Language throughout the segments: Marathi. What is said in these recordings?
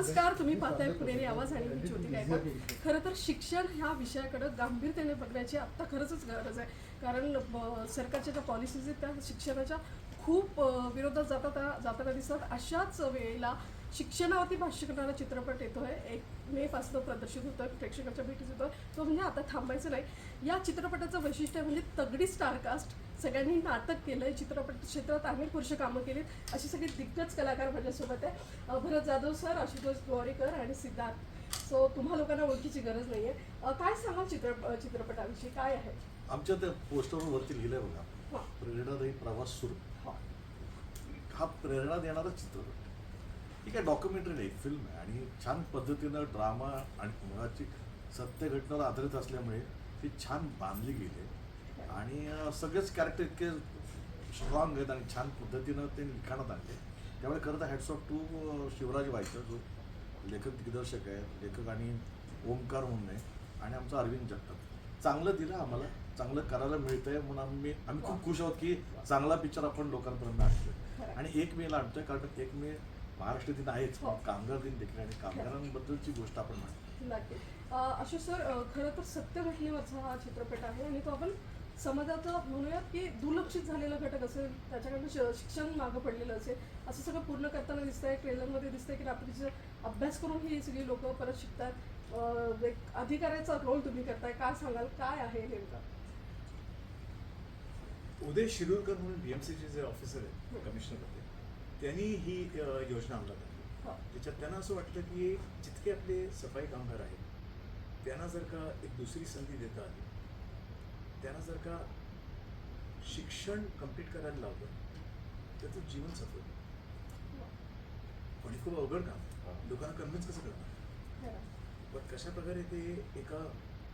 नमस्कार तुम्ही पाहताय पुणेरी आवाज आणि मी ज्योती गायकवाड. खरं तर शिक्षण ह्या विषयाकडे गांभीर्याने बघण्याची आत्ता खरंच गरज आहे. कारण सरकारच्या ज्या पॉलिसीज आहेत त्या शिक्षणाच्या खूप विरोधात जाता जाताना दिसतात अशाच वेळेला शिक्षणावरती भाष्य करणारा चित्रपट येतोय. एक मे पासून प्रदर्शित होतोय प्रेक्षकाच्या भेटीत होतोय. तो म्हणजे आता थांबायचं नाही. या चित्रपटाचं वैशिष्ट्य म्हणजे तगडी स्टारकास्ट. सगळ्यांनी नाटक केलंय चित्रपट क्षेत्रात अनेक पुरुष कामं केलीत. अशी सगळी दिग्गज कलाकार माझ्यासोबत आहे. भरत जाधव सर आशुतोष गोवारीकर आणि सिद्धार्थ. सो तुम्हा लोकांना ओळखीची गरज नाहीये. अ, काय सांगा चित्र चित्रपटाविषयी? काय आहे? आमच्या त्या पोस्टरवर वरती लिहिलंय बघा. हा. प्रेरणादायी प्रवास सुरू. हा. हा प्रेरणा देणारा चित्रपट. ही काय डॉक्युमेंटरी नाही फिल्म आहे. आणि छान पद्धतीनं ड्रामा आणि मुळाची सत्य घटनेवर आधारित असल्यामुळे ती छान बांधली गेली आहे. आणि सगळेच कॅरेक्टर इतके स्ट्रॉंग आहेत आणि छान पद्धतीनं ते लिखाणात आणले त्यामुळे खरं तर hats off to Shivraj Vaykar जो लेखक दिग्दर्शक आहे लेखक आणि ओंकार म्हणून आहे आणि आमचा अरविंद जगताप. चांगलं दिलं आम्हाला चांगलं करायला मिळतंय म्हणून आम्ही आम्ही खूप खुश आहोत की चांगला पिक्चर आपण लोकांपर्यंत आणतोय. आणि एक मेला आणतोय कारण एक मे महाराष्ट्र दिन आहेच हो. कामगार दिन देखील आणि कामगारांबद्दलची गोष्ट आपण म्हणतो नक्की अ, आशुष सर अ, खरं तर सत्य घटनेवरचा हा चित्रपट आहे आणि तो आपण समाजाचा म्हणूयात की दुर्लक्षित झालेला घटक असेल त्याच्याकडनं श- शिक्षण मागं पडलेलं असेल असं सगळं पूर्ण करताना दिसतंय ट्रेलरमध्ये दिसतंय की रात्रीचं अभ्यास करून ही सगळी लोक परत शिकतात अ, एक अधिकाऱ्याचा रोल तुम्ही करताय काय सांगाल काय आहे नेमकं उदय शिरूरकर म्हणून बीएमसीचे जे ऑफिसर आहेत हं. कमिशनर होते त्यांनी ही योजना अंमलात आणली. हो. त्याच्यात त्यांना असं वाटतं की जितके आपले सफाई कामगार आहेत त्यांना जर का एक दुसरी संधी देता आली त्यांना जर का शिक्षण कंप्लीट करायला लावलं तर ते जीवन सफल पण हे खूप अवघड काम लोकांना कन्व्हिन्स कसं करणार? पण कशा प्रकारे ते एका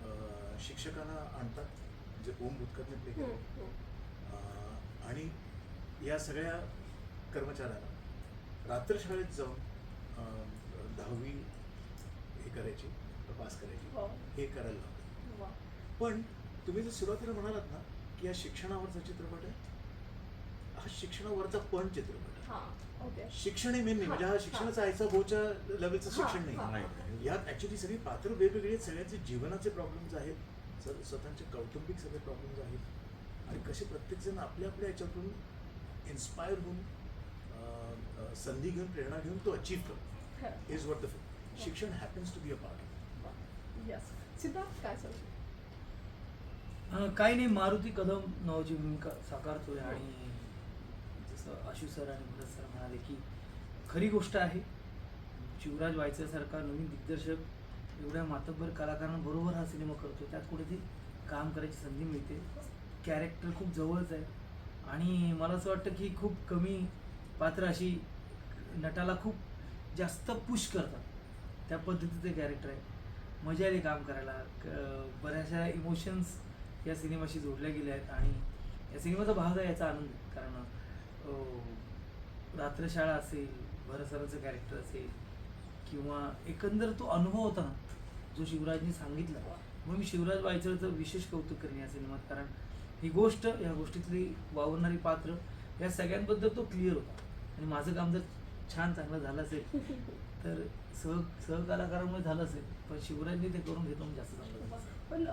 अ, शिक्षकांना आणतात जे ओम भूतकरने प्ले केलं आणि या सगळ्या कर्मचाऱ्यांना रात्रशाळेत जाऊन अं, दहावी हे करायची पास करायची. हो. हे करायला वा. पण तुम्ही जर सुरुवातीला म्हणालात ना की हा शिक्षणावरचा चित्रपट आहे? हा शिक्षणावरचा पण चित्रपट आहे. हा ओके. शिक्षण हे मेन नाही म्हणजे हा, शिक्षणाचा आयचा बोच्या लेवलचं शिक्षण नाही. यात ऍक्च्युली सगळी पात्र वेगवेगळी सगळ्यांचे जीवनाचे प्रॉब्लेम्स आहेत. स- स्वतःचे कौटुंबिक सगळे प्रॉब्लेम्स आहेत. आणि कसे प्रत्येकजण आपल्या आपल्या याच्यातून इन्स्पायर होऊन संधी घेऊन प्रेरणा घेऊन तो अचीव्ह करतो. Is what the film Shikshan happens to be a part yes Siddharth काय काही नाही. मारुती कदम नावाची भूमिका साकारतोय आणि जसं आशु सर आणि भरत सर म्हणाले की खरी गोष्ट आहे शिवराज वायचरसारखा नवीन दिग्दर्शक एवढ्या मातब्बर कलाकारांबरोबर हा सिनेमा करतो त्यात कुठेतरी काम करायची संधी मिळते. कॅरेक्टर खूप जवळच आहे. आणि मला असं वाटतं की खूप कमी पात्र अशी नटाला खूप जास्त पुश करतात. त्या पद्धतीचं कॅरेक्टर आहे. मजा आली काम करायला क- बऱ्याचशा इमोशन्स या सिनेमाशी जोडल्या गेल्या आहेत आणि या सिनेमाचा भाग आहे याचा आनंद. कारण रात्रशाळा असेल भरसराचं कॅरेक्टर असेल किंवा एकंदर तो अनुभव होता ना जो शिवराजने सांगितला. मग मी शिवराज वायचळचं विशेष कौतुक करेन या सिनेमात. कारण ही गोष्ट या गोष्टीतली वावरणारी पात्र या सगळ्यांबद्दल तो क्लिअर होता. आणि माझं काम जर छान चांगलं झालं असेल तर सह सहकलाकारामुळे झालं असेल पण शिवराजने ते करून घेतो म्हणजे जास्त चांगलं पण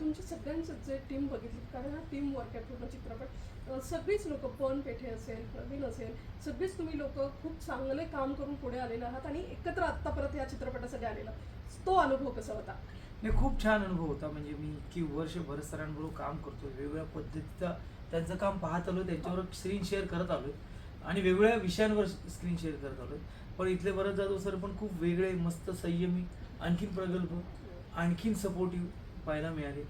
तुमच्या सगळ्यांचं जे टीम बघितली कारण हा टीम वर्क आहे पूर्ण चित्रपट. सगळीच लोक पवन पेठे असेल प्रवीण असेल सगळीच तुम्ही लोक खूप चांगले काम करून पुढे आलेले आहात आणि एकत्र आत्ता परत या चित्रपटासाठी आलेला तो अनुभव कसा होता? नाही खूप छान अनुभव होता. म्हणजे मी इतकी वर्ष भरत सरांबरोबर काम करतो वेगवेगळ्या पद्धतीचा त्यांचं काम पाहत आलो त्यांच्यावर स्क्रीन शेअर करत आलोय. आणि वेगवेगळ्या विषयांवर स्क्रीन शेअर करत आलो पण इथले भरत जाधव सर पण खूप वेगळे मस्त संयमी आणखीन प्रगल्भ आणखीन सपोर्टिव्ह पाहायला मिळाले.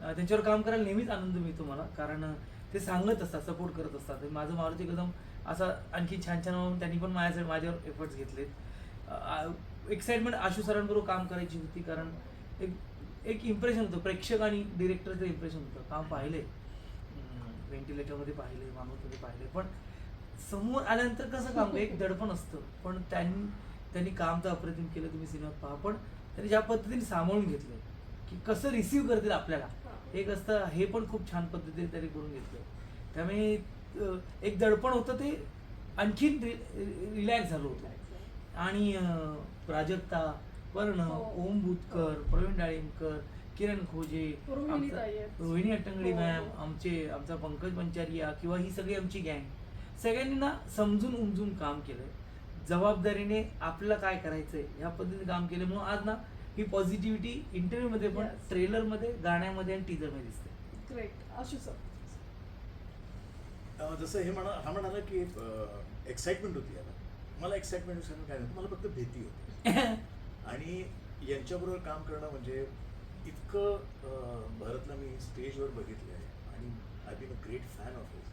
त्यांच्यावर काम करायला नेहमीच आनंद मिळतो मला कारण ते सांगत असतात सपोर्ट करत असतात. माझं मारुती कदम असा आणखी छान छान त्यांनी पण माझ्यासाठी माझ्यावर एफर्ट्स घेतलेत. एक्साइटमेंट आशू सरांबरोबर काम करायची होती कारण एक एक इम्प्रेशन होतं. प्रेक्षक आणि डिरेक्टरचं इम्प्रेशन होतं. काम पाहिले व्हेंटिलेटरमध्ये पाहिले मानवमध्ये पाहिले पण समोर आल्यानंतर कसं काम एक दडपण असतं पण त्यांनी त्यांनी काम तर अप्रतिम केलं तुम्ही सिनेमात पहा पण त्यांनी ज्या पद्धतीने सामावून घेतलं की कसं रिसीव्ह करतील आपल्याला एक असतं हे पण खूप छान पद्धतीने त्यांनी करून घेतलं त्यामुळे एक दडपण होतं ते आणखीन रिलॅक्स झालं होतं आणि प्राजक्ता वर्ण हो. ओम बुतकर प्रवीण डाळिंबकर किरण खोजे. रोहिणी अट्टंगडी हो, मॅम हो. आमचे आमचा पंकज पंचारिया किंवा ही सगळी आमची गँग सगळ्यांनी ना समजून उमजून काम केलंय. जबाबदारीने आपल्याला काय करायचंय ह्या पद्धतीने काम केलं म्हणून आज ना ही पॉझिटिव्हिटी इंटरव्ह्यू मध्ये पण Yes. ट्रेलरमध्ये गाण्यामध्ये आणि टीजरमध्ये दिसते ग्रेट आशू सर अं, जसं हे म्हणा हा म्हणाला की एक्साइटमेंट होती याला. मला एक्साइटमेंट विषयानं काय नव्हतं मला फक्त भीती होती. आणि यांच्याबरोबर काम करणं म्हणजे इतकं अं, भरतला मी स्टेजवर बघितलं आहे आणि I been a great fan of his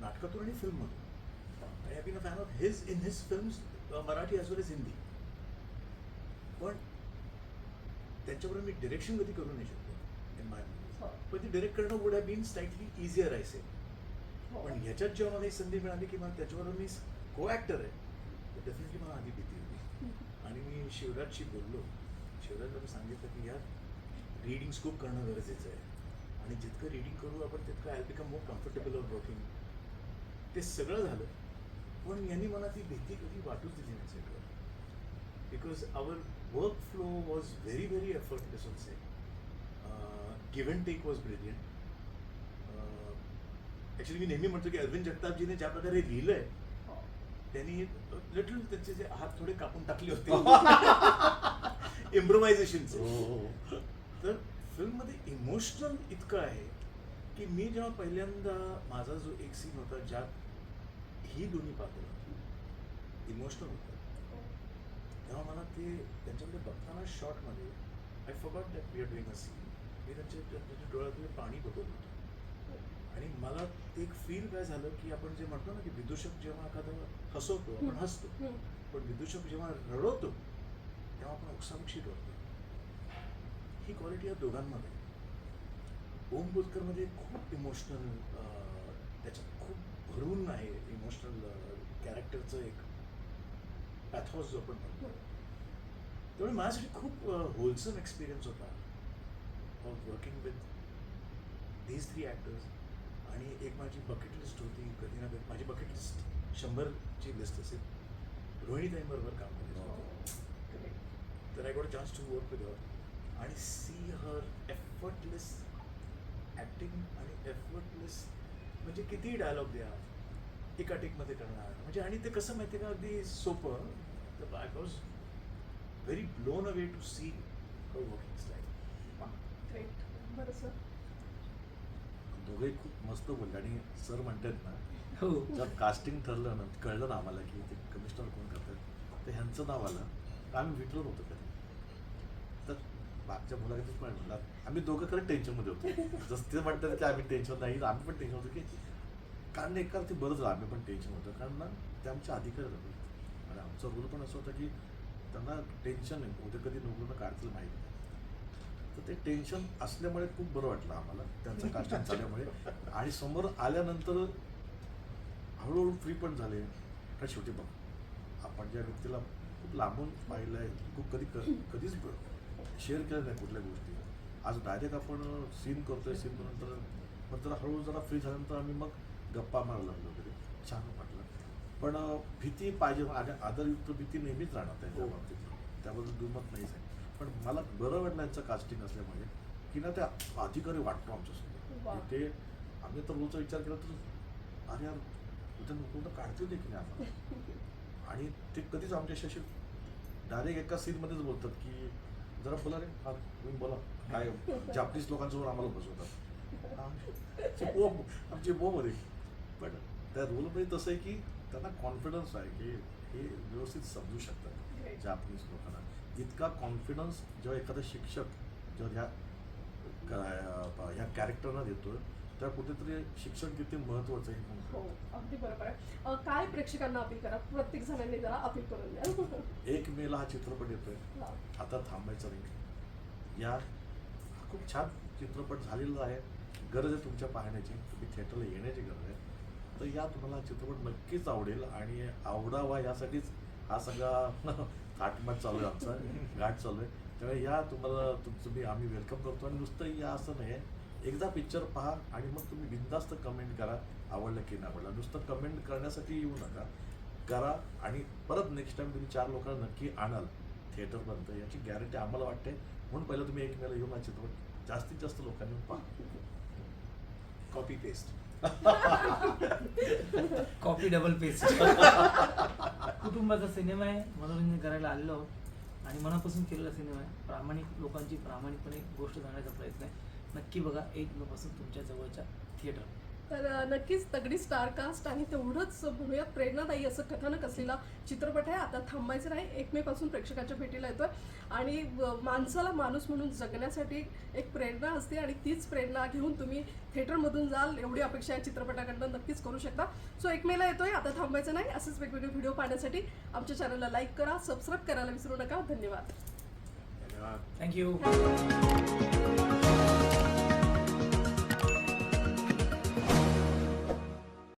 नाटकातून आणि फिल्ममधून I been a fan of his in his films Marathi as well as Hindi. पण त्यांच्याबरोबर मी डिरेक्शन कधी करू नाही शकतो इन माय. पण ती डिरेक्ट करणं would have been slightly easier I say. पण ह्याच्यात जेव्हा मला ही संधी मिळाली की मला त्याच्याबरोबर मी को ॲक्टर आहे तर डेफिनेटली मला आधी भीती होती. आणि मी शिवराजशी बोललो. शिवराजला मी सांगितलं की यार रीडिंग स्कोप करणं गरजेचं आहे. आणि जितकं रीडिंग करू आपण तितकं I become more comfortable of working ते सगळं झालं. पण यांनी मला ती भीती कधी वाटूच दिली नाही सेटवर because our work flow was very very effortless on say give and take was brilliant actually मी नेहमी म्हणतो की अरविंद जगतापजीने ज्या प्रकारे लिहिलंय हो. त्यांनी लिटल त्यांचे जे हात थोडे कापून टाकले होते. इम्प्रोव्हायझेशनचे हो. तर फिल्ममध्ये इमोशनल इतकं आहे. की मी जेव्हा पहिल्यांदा माझा जो एक सीन होता ज्यात ही दोन्ही पात्र इमोशनल होतं तेव्हा मला ते त्यांच्याकडे बघताना शॉर्टमध्ये I forgot that we are doing a scene मी त्यांच्या त्यांच्या डोळ्यातून पाणी बघत होतो. आणि मला ते एक फील काय झालं की आपण जे म्हणतो ना की विदूषक जेव्हा एखादं हसवतो आपण हसतो. पण विदूषक जेव्हा रडवतो तेव्हा आपण उकसामुक्षी रडतो ही क्वालिटी या दोघांमध्ये. ओम बुतकरमध्ये खूप इमोशनल त्याच्यात खूप भरून आहे इमोशनल कॅरेक्टरचं एक पॅथॉस जो आपण म्हणतो. त्यामुळे माझ्यासाठी खूप होलसम एक्सपिरियन्स होता of working with these three actors आणि एक माझी बकेट लिस्ट होती कधी ना कधी माझी बकेट लिस्ट शंभरची लिस्ट असेल. रोहिणीताईंबरोबर काम करायचं. तर I got chance to work with her आणि सी हर एफर्टलेस ॲक्टिंग आणि एफर्टलेस म्हणजे कितीही डायलॉग द्या एका टेकमध्ये करणार. म्हणजे आणि ते कसं माहिती का? अगदी सोपं. तर I was very blown away to see her working style great बरं सर दोघेही खूप मस्त बोलले. आणि सर म्हणतात ना हो. जर कास्टिंग ठरलं ना कळलं ना आम्हाला की ते कमिशनर कोण करतात. तर ह्यांचं नाव आलं. तर आम्ही विटलो नव्हतो कधी. मागच्या मुलाखतीच पण म्हणला आम्ही दोघं खरं टेन्शनमध्ये होतो. जसं ते म्हणतात की आम्ही टेन्शन नाही. आम्ही पण टेन्शन होतो की कारण एका ते बरंच झालं, आम्ही पण टेन्शन होतं. कारण ना ते आमच्या अधिकारी होते. आणि आमचा रोल पण असं होतं की त्यांना टेन्शन नाही. उद्या कधी नोकरीनं काढतील माहीत नाही. तर ते टेन्शन असल्यामुळे खूप बरं वाटलं आम्हाला त्यांचं कास्टिंग झाल्यामुळे. आणि समोर आल्यानंतर हळूहळू फ्री पण झाले. कारण शेवटी बघ आपण ज्या व्यक्तीला खूप लांबून पाहिलं आहे खूप कधी कधीच शेअर केलं नाही कुठल्या गोष्टी. आज डायरेक्ट आपण सीन करतोय सीन नंतर नंतर हळूहळू जरा फ्री झाल्यानंतर आम्ही मग गप्पा मारायला लागलो वगैरे. छान वाटलं. पण भीती पाहिजे. आणि आदरयुक्त भीती नेहमीच राहणार त्यांच्या हो. बाबतीत. त्याबद्दल दुमत नाहीच आहे. पण मला बरं वाटलं यांचं कास्टिंग असल्यामुळे की ना त्या अधिकारी वाटतो आमच्यासोबत. ते आम्ही तर रोजचा विचार केला तर अरे यार उद्या नको काढतील देखील आम्हाला? आणि ते कधीच आमच्याशी असे डायरेक्ट एका सीनमध्येच बोलतात की जरा बोला रे. हा तुम्ही बोला. काय हो? जापनीज लोकांसमोर आम्हाला बसवतात. आमची आमचे आमची बोम पण त्या रोलमध्ये तसं आहे की त्यांना कॉन्फिडन्स आहे की हे व्यवस्थित समजू शकतात जापनीज लोकांना. इतका कॉन्फिडन्स जेव्हा एखादा शिक्षक जेव्हा ह्या ह्या कॅरेक्टरना देतो तेव्हा कुठेतरी शिक्षण किती महत्वाचं आहे हे. अगदी बरोबर आहे. काय प्रेक्षकांना अपील करा? प्रत्येक जणांनी जरा अपील करून द्या. एक मेला हा चित्रपट येतोय. आता थांबायचं नाही. या हा खूप छान चित्रपट झालेला आहे. गरज आहे तुमच्या पाहण्याची. तुम्ही थिएटरला येण्याची गरज आहे. तर या तुम्हाला चित्रपट नक्कीच आवडेल आणि आवडावा यासाठीच हा सगळा थाटमाट चालू आहे आमचा. घाट चालू आहे. त्यामुळे या तुम्हाला तुमचं मी आम्ही वेलकम करतो. आणि नुसतं या असं नाही. एकदा पिक्चर पहा आणि मग तुम्ही बिंदास्त कमेंट करा आवडलं की नाही आवडलं. नुसतं कमेंट करण्यासाठी येऊ नका. करा आणि परत नेक्स्ट टाइम तुम्ही चार लोकांना नक्की आणाल थिएटरपर्यंत याची गॅरंटी आम्हाला वाटते. म्हणून पहिलं तुम्ही एक मेला येऊन हा चित्रपट. जास्तीत जास्त लोकांनी पहा. Copy paste copy double paste कुटुंबाचा सिनेमा आहे. मनोरंजन करायला आलेलो आणि मनापासून केलेला सिनेमा आहे. प्रामाणिक लोकांची प्रामाणिकपणे गोष्ट सांगण्याचा प्रयत्न आहे. नक्की बघा एक पासून तुमच्या जवळच्या थिएटर तर नक्कीच तगडी स्टार कास्ट आणि तेवढंच म्हणूयात प्रेरणादायी असं कथानक असलेला चित्रपट आहे. आता थांबायचं नाही. एक मे पासून प्रेक्षकाच्या भेटीला येतोय. आणि माणसाला माणूस म्हणून जगण्यासाठी एक प्रेरणा असते आणि तीच प्रेरणा घेऊन तुम्ही थिएटरमधून जाल. एवढी अपेक्षा या चित्रपटाकडनं नक्कीच करू शकता. सो एक मेला येतोय. आता थांबायचं नाही. असेच वेगवेगळे व्हिडिओ पाहण्यासाठी आमच्या चॅनलला लाईक करा सबस्क्राईब करायला विसरू नका. धन्यवाद. thank you.